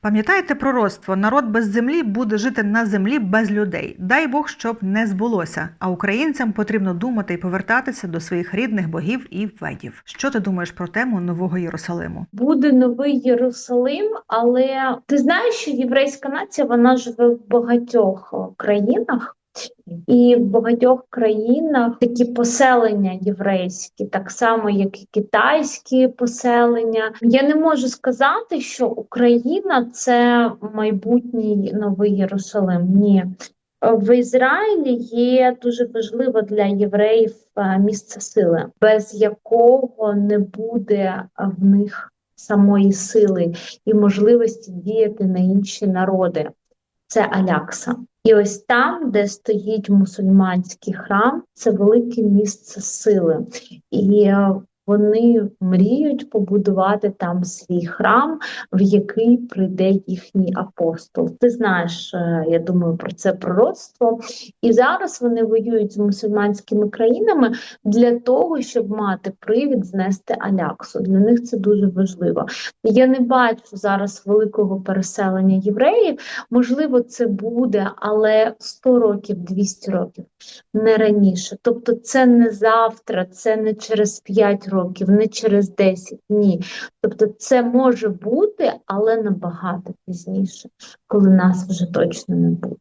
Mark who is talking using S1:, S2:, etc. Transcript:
S1: Пам'ятаєте пророцтво, народ без землі буде жити на землі без людей. Дай Бог, щоб не збулося. А українцям потрібно думати і повертатися до своїх рідних богів і ведів. Що ти думаєш про тему нового Єрусалиму?
S2: Буде новий Єрусалим, але ти знаєш, що єврейська нація вона живе в багатьох країнах. І в багатьох країнах такі поселення єврейські, так само як і китайські поселення. Я не можу сказати, що Україна це майбутній новий Єрусалим. Ні. В Ізраїлі є дуже важливо для євреїв е, місце сили, без якого не буде в них самої сили і можливості діяти на інші народи. Це Алякса. І ось там, де стоїть мусульманський храм, це велике місце сили. І е, вони мріють побудувати там свій храм, в який прийде їхній апостол. Ти знаєш, е, я думаю, про це пророцтво. І зараз вони воюють з мусульманськими країнами для того, щоб мати привід знести Аляксу. Для них це дуже важливо. Я не бачу зараз великого переселення євреїв. Можливо, це буде, але 100 років, 200 років, не раніше. Тобто, це не завтра, це не через 5 років, не через 10, ні. Тобто, це може бути, але набагато пізніше, коли нас вже точно не буде.